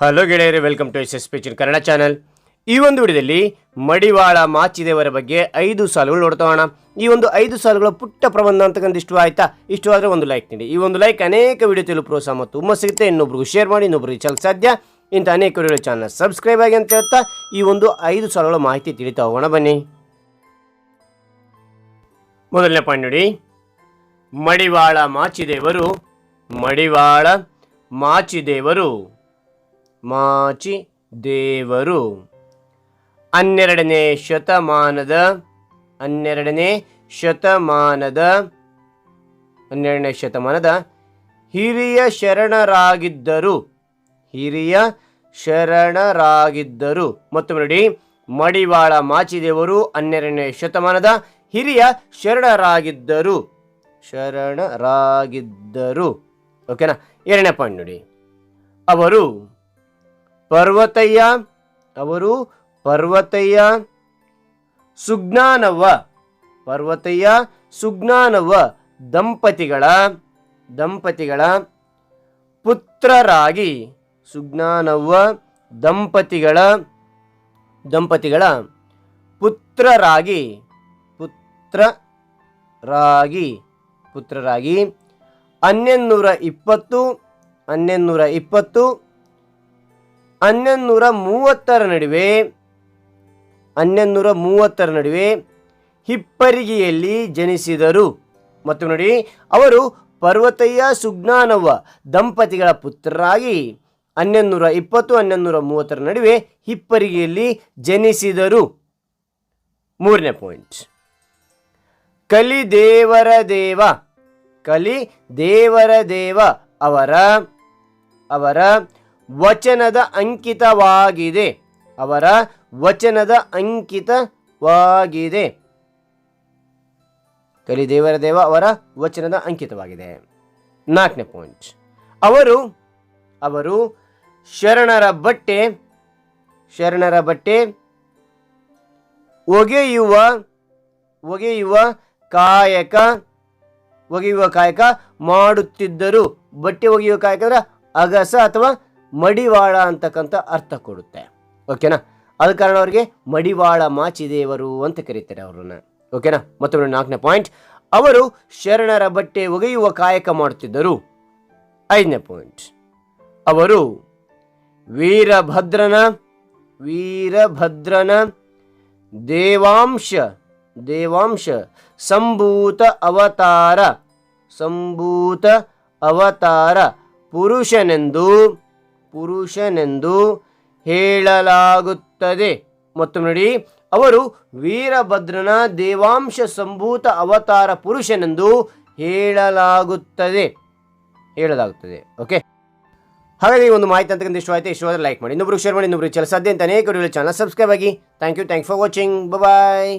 Hello ಗೆಳೆಯರೆ welcome to S S ಪಿಚಿನ್ Kannada channel ಈ ಒಂದು ವಿಡಿಯೋದಲ್ಲಿ ಮಡಿವಾಳ ಮಾಚಿದೇವರ ಬಗ್ಗೆ ಐದು ಸಾಲುಗಳು ನೋಡ್ತಾ ಹೋಗೋಣ. ಈ ಒಂದು ಐದು ಸಾಲುಗಳ ಪುಟ್ಟ ಪ್ರಬಂಧ ಅಂತಕ್ಕಂಥ ಇಷ್ಟ ಆಯ್ತಾ? ಆದರೆ ಒಂದು ಲೈಕ್ ನೀಡಿ. ಈ ಒಂದು ಲೈಕ್ ಅನೇಕ ವಿಡಿಯೋ ತಿಳಿದು ಪ್ರೋತ್ಸಾಹ ಮತ್ತು ಉಮ್ಮ ಸಿಗುತ್ತೆ. ಇನ್ನೊಬ್ರಿಗೂ ಶೇರ್ ಮಾಡಿ ಇನ್ನೊಬ್ರಿಗೆ ಚಲ ಸಾಧ್ಯ? ಇಂಥ ಅನೇಕ ವಿಡಿಯೋ ಚಾನಲ್ ಸಬ್ಸ್ಕ್ರೈಬ್ ಆಗಿ ಅಂತ ಹೇಳ್ತಾ ಈ ಒಂದು ಐದು ಸಾಲುಗಳ ಮಾಹಿತಿ ತಿಳಿತಾ ಹೋಗೋಣ. ಬನ್ನಿ. ಮೊದಲನೇ ಪಾಯಿಂಟ್ ನೋಡಿ. ಮಡಿವಾಳ ಮಾಚಿದೇವರು ಮಡಿವಾಳ ಮಾಚಿದೇವರು. ಮಾಚಿ ದೇವರು. ಹನ್ನೆರಡನೇ ಶತಮಾನದ ಹನ್ನೆರಡನೇ ಶತಮಾನದ ಹನ್ನೆರಡನೇ ಶತಮಾನದ ಹಿರಿಯ ಶರಣರಾಗಿದ್ದರು. ಹಿರಿಯ ಶರಣರಾಗಿದ್ದರು. ಮತ್ತು ನೋಡಿ, ಮಡಿವಾಳ ಮಾಚಿದೇವರು ಹನ್ನೆರಡನೇ ಶತಮಾನದ ಹಿರಿಯ ಶರಣರಾಗಿದ್ದರು. ಶರಣರಾಗಿದ್ದರು. ಓಕೆನಾ? ಎರಡನೇ ಪಾಯಿಂಟ್ ನೋಡಿ. ಅವರು ಪರ್ವತಯ್ಯ, ಅವರು ಪರ್ವತಯ್ಯ, ಸುಜ್ಞಾನವ್ವ ಪರ್ವತಯ್ಯ, ಸುಜ್ಞಾನವ್ವ, ದಂಪತಿಗಳ ದಂಪತಿಗಳ ಪುತ್ರರಾಗಿ, ಸುಜ್ಞಾನವ್ವ, ದಂಪತಿಗಳ ದಂಪತಿಗಳ ಪುತ್ರರಾಗಿ ಪುತ್ರರಾಗಿ ಪುತ್ರರಾಗಿ, ಹನ್ನೆನ್ನೂರ ಇಪ್ಪತ್ತು ಹನ್ನೆನ್ನೂರ ಇಪ್ಪತ್ತು ಹನ್ನೊಂದೂರ ಮೂವತ್ತರ ನಡುವೆ ಹನ್ನೆನ್ನೂರ ಮೂವತ್ತರ ನಡುವೆ ಹಿಪ್ಪರಿಗೆಯಲ್ಲಿ ಜನಿಸಿದರು. ಮತ್ತು ನೋಡಿ, ಅವರು ಪರ್ವತಯ್ಯ ಸುಜ್ಞಾನವ್ವ ದಂಪತಿಗಳ ಪುತ್ರರಾಗಿ ಹನ್ನೆನ್ನೂರ ಇಪ್ಪತ್ತು ಹನ್ನೊಂದೂರ ಮೂವತ್ತರ ನಡುವೆ ಹಿಪ್ಪರಿಗೆಯಲ್ಲಿ ಜನಿಸಿದರು. ಮೂರನೇ ಪಾಯಿಂಟ್. ಕಲಿ ದೇವರ ದೇವ ಕಲಿ ದೇವರ ದೇವ ಅವರ ಅವರ ವಚನದ ಅಂಕಿತವಾಗಿದೆ. ಅವರ ವಚನದ ಅಂಕಿತವಾಗಿದೆ. ಕಲಿ ದೇವರ ದೇವ ಅವರ ವಚನದ ಅಂಕಿತವಾಗಿದೆ. ನಾಲ್ಕನೇ ಪಾಯಿಂಟ್ ಅವರು ಅವರು ಶರಣರ ಬಟ್ಟೆ ಶರಣರ ಬಟ್ಟೆ ಒಗೆಯುವ ಒಗೆಯುವ ಕಾಯಕ ಒಗೆಯುವ ಕಾಯಕ ಮಾಡುತ್ತಿದ್ದರು. ಬಟ್ಟೆ ಒಗೆಯುವ ಕಾಯಕ ಅಂದ್ರೆ ಅಗಸ ಅಥವಾ ಮಡಿವಾಳ ಅಂತಕ್ಕಂಥ ಅರ್ಥ ಕೊಡುತ್ತೆ. ಓಕೆನಾ? ಅದ ಕಾರಣ ಅವರಿಗೆ ಮಡಿವಾಳ ಮಾಚಿದೇವರು ಅಂತ ಕರೀತಾರೆ ಅವರನ್ನ. ಓಕೆನಾ? ಮತ್ತೊಮ್ಮೆ ನಾಲ್ಕನೇ ಪಾಯಿಂಟ್. ಅವರು ಶರಣರ ಬಟ್ಟೆ ಒಗೆಯುವ ಕಾಯಕ ಮಾಡುತ್ತಿದ್ದರು. ಐದನೇ ಪಾಯಿಂಟ್. ಅವರು ವೀರಭದ್ರನ ವೀರಭದ್ರನ ದೇವಾಂಶ ದೇವಾಂಶ, ಸಂಭೂತ ಅವತಾರ ಸಂಭೂತ ಅವತಾರ ಪುರುಷನೆಂದು ಪುರುಷನೆಂದು ಹೇಳಲಾಗುತ್ತದೆ. ಮತ್ತು ನೋಡಿ, ಅವರು ವೀರಭದ್ರನ ದೇವಾಂಶ ಸಂಭೂತ ಅವತಾರ ಪುರುಷನೆಂದು ಹೇಳಲಾಗುತ್ತದೆ. ಹೇಳಲಾಗುತ್ತದೆ, ಓಕೆ? ಹಾಗಾಗಿ ಒಂದು ಮಾಹಿತಿ ಅಂತಕ್ಕಂಥ ಇಷ್ಟ ಇಷ್ಟವಾದ್ರೆ ಲೈಕ್ ಮಾಡಿ. ಇನ್ನೊಬ್ರು ಶೇರ್ ಮಾಡಿ ಇನ್ನೊಬ್ಬರು ಚಲ ಸಾಧ್ಯ ಅಂತ ಅನೇಕ ಚಾನಲ್ ಸಬ್ಸ್ಕ್ರೈಬ್ ಆಗಿ. Thank you thank for watching bye